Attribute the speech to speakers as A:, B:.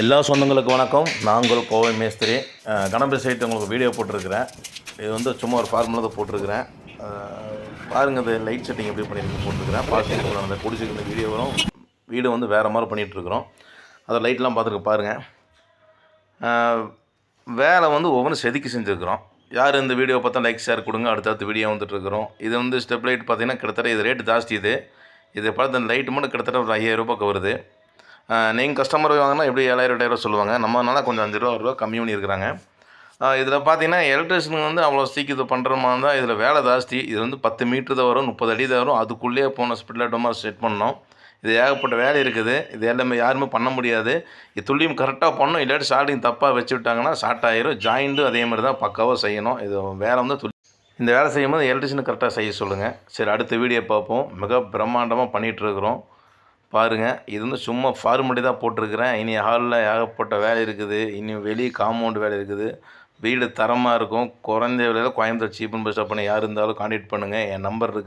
A: எல்லா சொந்தங்களுக்கும் வணக்கம். நாங்கள் கோவை மேஸ்திரி. கணபதி சைட்டு உங்களுக்கு வீடியோ போட்டிருக்கிறேன். இது வந்து சும்மா ஒரு ஃபார்முலா தான் போட்டிருக்கிறேன். பாருங்கள் இது லைட் செட்டிங் எப்படி பண்ணியிருக்கு போட்டிருக்கிறேன். பார்த்து அந்த குடிச்சிருக்க வீடியோ வரும். வீடு வந்து வேறு மாதிரி பண்ணிகிட்ருக்குறோம் அதை லைட்லாம் பார்த்துருக்கு பாருங்கள் வேலை வந்து ஒவ்வொன்றும் செதுக்கி செஞ்சுருக்குறோம். யார் இந்த வீடியோ பார்த்தா லைக் ஷேர் கொடுங்க. அடுத்தடுத்து வீடியோ வந்துட்டுருக்குறோம் இது வந்து ஸ்டெப் லைட் பார்த்தீங்கன்னா கிட்டத்தட்ட இது ரேட்டு ஜாஸ்தி இது. இது பார்த்து இந்த லைட் மட்டும் கிட்டத்தட்ட ஒரு ஐயாயிரம் ரூபாய்க்கு வருது. நீங்கள் கஸ்டமர் வாங்கினா எப்படி ஏழாயிரம் எட்டாயிரம் சொல்லுவாங்க. நம்மனால கொஞ்சம் அஞ்சு ரூபா ரூபா கம்மி பண்ணியிருக்கிறாங்க. இதில் பார்த்தீங்கன்னா எலக்ட்ரிஷனுக்கு வந்து அவ்வளோ சீக்கிரம் பண்ணுற மாதிரி இருந்தால் இதில் வேலை ஜாஸ்தி. இது வந்து பத்து மீட்டர் தான் வரும் முப்பது அடி தான் வரும். அதுக்குள்ளேயே போன ஸ்பிட்லாட்டமாக செட் பண்ணோம் இது ஏகப்பட்ட வேலை இருக்குது. இது எல்லாமே யாருமே பண்ண முடியாது. இது துல்லியம் கரெக்டாக பண்ணணும். இல்லாட்டி ஷார்டிங் தப்பாக வச்சு விட்டாங்கன்னா ஷார்ட் ஆயிரும். ஜாயிண்ட்டும் அதே மாதிரி தான் பக்காவாக செய்யணும். இது வேலை வந்து துல்லியம் இந்த வேலை செய்யும்போது எலக்ட்ரிஷியனை கரெக்டாக செய்ய சொல்லுங்கள் சரி அடுத்த வீடியோ பார்ப்போம். மிக பிரம்மாண்டமாக பண்ணிகிட்ருக்குறோம் பாருங்கள் இது வந்து சும்மா ஃபார்மலி தான் போட்டிருக்கிறேன். இனி ஹாலில் ஏகப்பட்ட வேலை இருக்குது. இனி வெளியே காம்பவுண்ட் வேலை இருக்குது. வீடு தரமாக இருக்கும். குறைஞ்ச விலையில் கோயம்புத்தூர் சீப் அண்ட் பெஸ்ட்டாக பண்ணி யார் இருந்தாலும் கான்டாக்ட் பண்ணுங்கள் என் நம்பர் இருக்குது